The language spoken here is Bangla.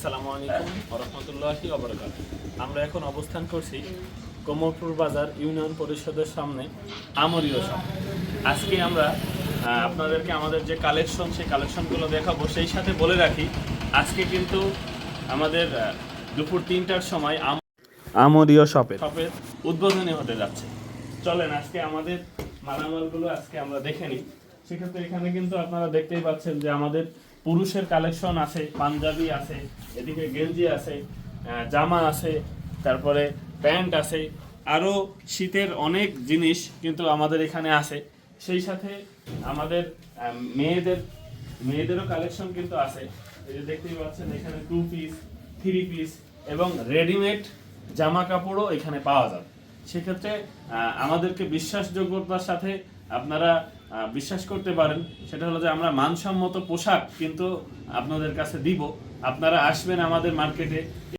আসসালামু আলাইকুম রহমতুল্লাহি অবরকাত আমরা এখন অবস্থান করছি কোমরপুর বাজার ইউনিয়ন পরিষদের সামনে আমরীয় শপ আজকে আমরা আপনাদেরকে আমাদের যে কালেকশন সেই কালেকশনগুলো দেখাবো সেই সাথে বলে রাখি আজকে কিন্তু আমাদের দুপুর তিনটার সময় আম- আমরীয় শপের। শপের উদ্বোধনী হতে যাচ্ছে। চলেন আজকে আমাদের মালামালগুলো আজকে আমরা দেখে নিই। সেক্ষেত্রে এখানে কিন্তু আপনারা দেখতেই পাচ্ছেন যে আমাদের পুরুষের কালেকশন আছে, পাঞ্জাবি আছে, এদিকে গেঞ্জি আছে জামা আছে, তারপরে প্যান্ট আছে আরও শীতের অনেক জিনিস কিন্তু আমাদের এখানে আছে। সেই সাথে আমাদের মেয়েদের, মেয়েদেরও কালেকশন কিন্তু আছে। এই যে দেখতেই পাচ্ছেন, এখানে টু পিস থ্রি পিস এবং রেডিমেড জামা কাপড়ও এখানে পাওয়া যাবে। সেক্ষেত্রে আমাদেরকে বিশ্বাসযোগ্যতার সাথে আপনারা বিশ্বাস করতে পারেন। সেটা হলো যে আমরা মানসম্মত পোশাক কিন্তু আপনাদের কাছে দিব। আপনারা আসবেন আমাদের মার্কেটে।